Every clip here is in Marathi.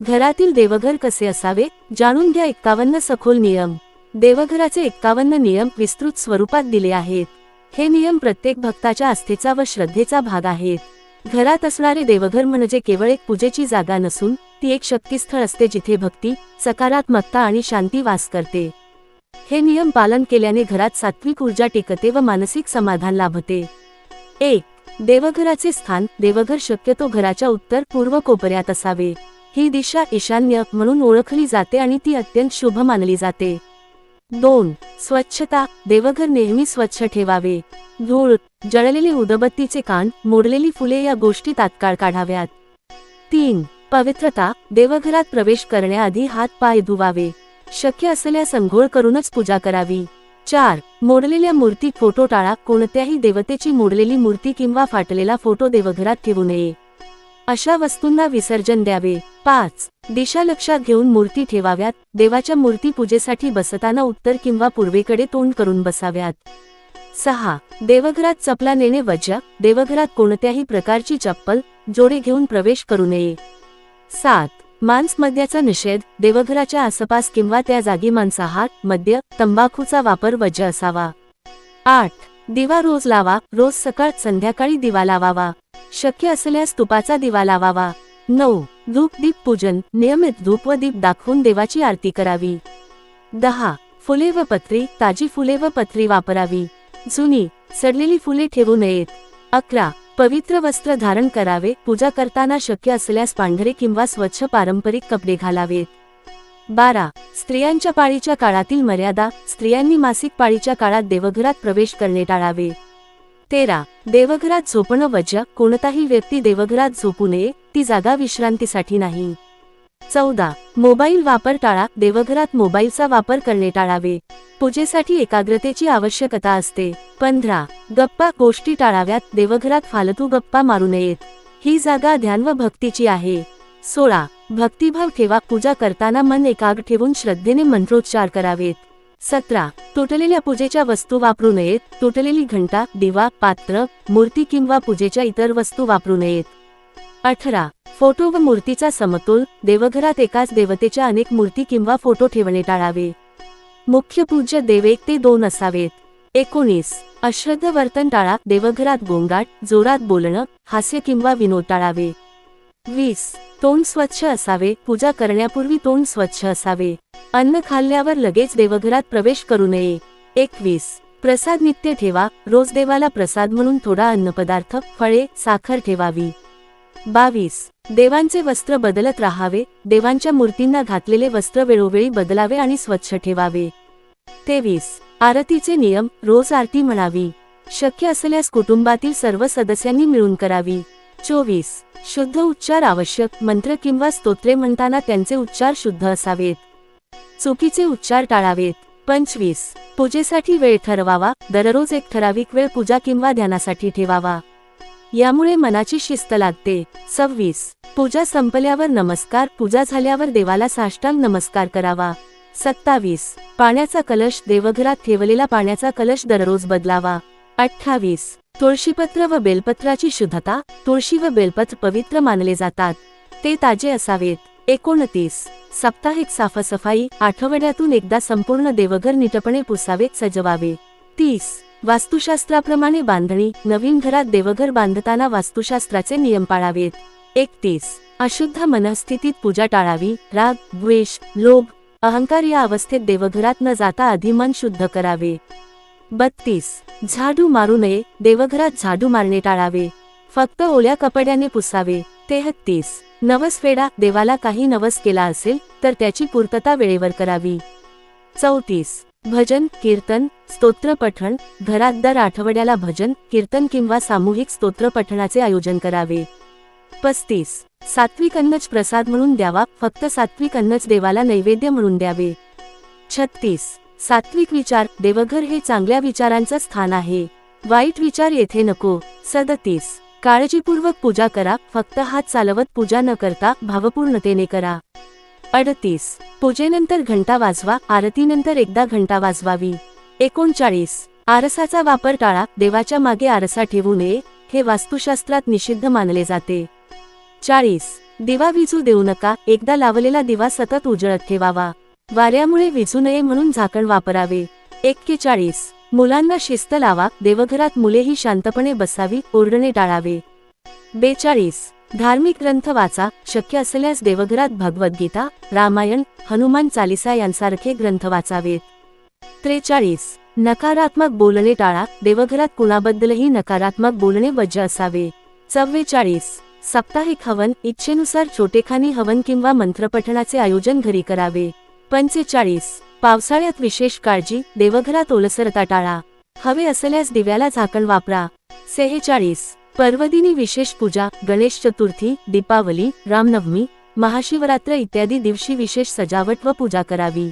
घरातील देवघर कसे असावे जाणून घ्या एक्कावन्न सखोल नियम. देवघराचे एक्कावन्न नियम विस्तृत स्वरूपात दिले आहेत. हे नियम प्रत्येक भक्ताच्या आस्थेचा व श्रद्धेचा भाग आहेत. घरात असणारे देवघर म्हणजे केवळ एक पूजेची जागा नसून ती एक शक्तीस्थळ असते जिथे भक्ती सकारात्मकता आणि शांती वास करते. हे नियम पालन केल्याने घरात सात्विक ऊर्जा टिकते व मानसिक समाधान लाभते. एक देवघराचे स्थान देवघर शक्यतो घराच्या उत्तर पूर्व कोपऱ्यात असावे. ही दिशा ईशान्य म्हणून ओळखली जाते आणि ती अत्यंत शुभ मानली जाते. दोन स्वच्छता. देवघर नेहमी स्वच्छ ठेवावे. धूळ. जळलेले उदबत्तीचे कान मोडलेली फुले या गोष्टी तात्काळ काढाव्यात. तीन पवित्रता. देवघरात प्रवेश करण्याआधी हात पाय धुवावे. शक्य असलेल्या संघोळ करूनच पूजा करावी. चार मोडलेल्या मूर्ती फोटो टाळा. कोणत्याही देवतेची मोडलेली मूर्ती किंवा फाटलेला फोटो देवघरात ठेवू नये. अशा वस्तूंना विसर्जन द्यावे. पाच. दिशा लक्षात घेऊन मूर्ती ठेवाव्यात. देवाच्या मूर्ती पूजेसाठी बसताना उत्तर किंवा पूर्वेकडे तोंड करून बसाव्यात. सहा. देवघरात चपला नेणे वज्र. देवघरात कोणत्याही प्रकारची चप्पल जोडे घेऊन प्रवेश करू नये. सात. मांस मद्याचा निषेध. देवघराच्या आसपास किंवा त्या जागी मांसाहार मद्य तंबाखूचा वापर वज्र असावा. आठ. दिवा रोज लावा. रोज सकाळ संध्याकाळी दिवा लावावा. शक्य असल्यास तुपाचा दिवा लावावा. नऊ. धूप दीप पूजन. नियमित धूप व दीप दाखवून देवाची आरती करावी. दहा. फुले व पत्री. ताजी फुले व पत्री वापरावी. जुनी सडलेली फुले ठेवू नयेत. अकरा. पवित्र वस्त्र धारण करावे. पूजा करताना शक्य असल्यास पांढरे किंवा स्वच्छ पारंपरिक कपडे घालावेत. बारा. स्त्रियांच्या पाळीच्या काळातील मर्यादा. स्त्रियांनी मासिक पाळीच्या काळात देवघरात प्रवेश करणे टाळावे. तेरा. देवघरात झोपणं वज्र. कोणताही व्यक्ती देवघरात झोपू नये. ती जागा विश्रांतीसाठी नाही. चौदा. मोबाईल वापर टाळा. देवघरात मोबाईलचा वापर करणे टाळावे. पूजेसाठी एकाग्रतेची आवश्यकता असते. पंधरा. गप्पा गोष्टी टाळाव्यात. देवघरात फालतू गप्पा मारू नयेत. ही जागा ध्यान व भक्तीची आहे. सोळा. भक्तिभाव ठेवा. पूजा करताना मन एकाग्र ठेवून श्रद्धेने मंत्रोच्चार करावेत. सतरा. तुटलेल्या पूजेच्या वस्तू वापरू नयेत. तुटलेली घंटा दिवा पात्र मूर्ती किंवा पूजेच्या इतर वस्तू वापरू नयेत. अठरा. फोटो व मूर्तीचा समतोल. देवघरात एकाच देवतेच्या अनेक मूर्ती किंवा फोटो ठेवणे टाळावे. मुख्य पूज्य देव एक ते दोन असावेत. एकोणीस. अश्रद्ध वर्तन टाळा. देवघरात गोंगाट जोरात बोलणं हास्य किंवा विनोद टाळावे. वीस. तोंड स्वच्छ असावे. पूजा करण्यापूर्वी तोंड स्वच्छ असावे. अन्न खाल्ल्यावर लगेच देवघरात प्रवेश करू नये. एकवीस. प्रसाद नित्य ठेवा. रोज देवाला प्रसाद म्हणून थोडा अन्नपदार्थ फळे साखर ठेवावी. बावीस. देवांचे वस्त्र बदलत राहावे. देवांच्या मूर्तींना घातलेले वस्त्र वेळोवेळी बदलावे आणि स्वच्छ ठेवावे. तेवीस. आरतीचे नियम रोज आरती म्हणावी. शक्य असल्यास कुटुंबातील सर्व सदस्यांनी मिळून करावी. चोवीस. शुद्ध उच्चार आवश्यक मंत्र किंवा स्तोत्रे म्हणताना त्यांचे उच्चार शुद्ध असावेत. चुकीचे उच्चार टाळावेत. पंचवीस. पूजेसाठी वेळ ठरवावा. दररोज एक ठराविक वेळ पूजा किंवा ध्यानासाठी ठेवावा. यामुळे मनाची शिस्त लागते. सव्वीस. पूजा संपल्यावर नमस्कार. पूजा झाल्यावर देवाला साष्टांग नमस्कार करावा. सत्तावीस. पाण्याचा कलश देवघरात ठेवलेला पाण्याचा कलश दररोज बदलावा. अठ्ठावीस. तुळशीपत्र व बेलपत्राची शुद्धता तुळशी व बेलपत्र पवित्र मानले जातात. ते ताजे असावेत. एकोणतीस. साप्ताहिक साफसफाई आठवड्यातून एकदा संपूर्ण देवघर नीटपणे पुसावे सजवावे. तीस. वास्तुशास्त्राप्रमाणे बांधणी नवीन घरात देवघर बांधताना वास्तुशास्त्राचे नियम पाळावेत. एकतीस. अशुद्ध मनस्थितीत पूजा टाळावी राग द्वेष लोभ अहंकार या अवस्थेत देवघरात न जाता आधी मन शुद्ध करावे. बत्तीस. झाडू मारू नये देवघरात झाडू मारणे टाळावे. फक्त ओल्या कपड्याने पुसावे. तेहत्तीस. नवस फेडा देवाला काही नवस केला असेल तर त्याची पूर्तता वेळेवर करावी. चौतीस. भजन कीर्तन स्तोत्र पठण घरात दर आठवड्याला भजन कीर्तन किंवा सामूहिक स्तोत्र पठणाचे आयोजन करावे. पस्तीस. सात्विक अन्नच प्रसाद म्हणून द्यावा फक्त सात्विक अन्नच देवाला नैवेद्य म्हणून द्यावे. छत्तीस. सात्विक विचार देवघर हे चांगल्या विचारांचं स्थान आहे. वाईट विचार येथे नको. सदतीस. काळजीपूर्वक पूजा करा फक्त हात चालवत पूजा न करता भावपूर्णतेने करा. अडतीस. पूजेनंतर घंटा वाजवा आरतीनंतर एकदा घंटा वाजवावी. एकोणचाळीस. आरसाचा वापर टाळा देवाच्या मागे आरसा ठेवू नये हे वास्तुशास्त्रात निषिद्ध मानले जाते. चाळीस. दिवा विजू देऊ नका एकदा लावलेला दिवा सतत उजळत ठेवावा. वाऱ्यामुळे विजू नये म्हणून झाकण वापरावे. एक्केचाळीस. मुलांना शिस्त लावा देवघरात मुलेही शांतपणे बसावी ओरडणे टाळावे. बेचाळीस. धार्मिक ग्रंथ वाचा शक्य असल्यास देवघरात भगवद्गीता रामायण हनुमान चालिसा यांसारखे ग्रंथ वाचावेत. त्रेचाळीस. नकारात्मक बोलणे टाळा देवघरात कुणाबद्दलही नकारात्मक बोलणे वज्ज असावे. चव्वेचाळीस. साप्ताहिक हवन इच्छेनुसार छोटेखानी हवन किंवा मंत्रपठणाचे आयोजन घरी करावे. पंचेचाळीस. पावसाळ्यात विशेष काळजी देवघरात ओलसरता टाळा. हवे असल्यास दिव्याला झाकण वापरा. सेहेचाळीस. पर्वदिनी विशेष पूजा गणेश चतुर्थी दीपावली रामनवमी महाशिवरात्र इत्यादी दिवशी विशेष सजावट व पूजा करावी.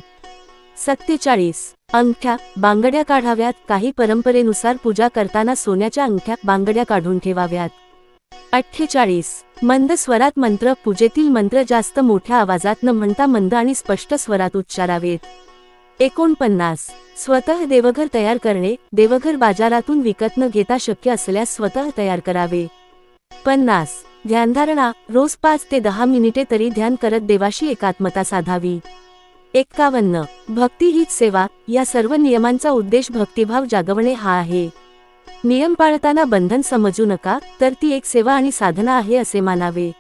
सत्तेचाळीस. अंगठ्या बांगड्या काढाव्यात. काही परंपरेनुसार पूजा करताना सोन्याच्या अंगठ्या बांगड्या काढून ठेवाव्यात. अठ्ठेचाळीस. मंद स्वरात मंत्र पूजेतील मंत्र जास्त मोठ्या आवाजात न म्हणता मंद आणि स्पष्ट स्वरात उच्चारावेत. एकोणपन्नास. स्वतः देवघर तयार करणे देवघर बाजारातून विकत न घेता शक्य असल्यास स्वतः तयार करावे. पन्नास. ध्यानधारणा रोज पाच ते दहा मिनिटे तरी ध्यान करत देवाशी एकात्मता साधावी. एक्कावन्न. भक्ती हीच सेवा या सर्व नियमांचा उद्देश भक्तिभाव जागवणे हा आहे. नियम पाळताना बंधन समजू नका तर ती एक सेवा आणि साधना आहे असे मानावे.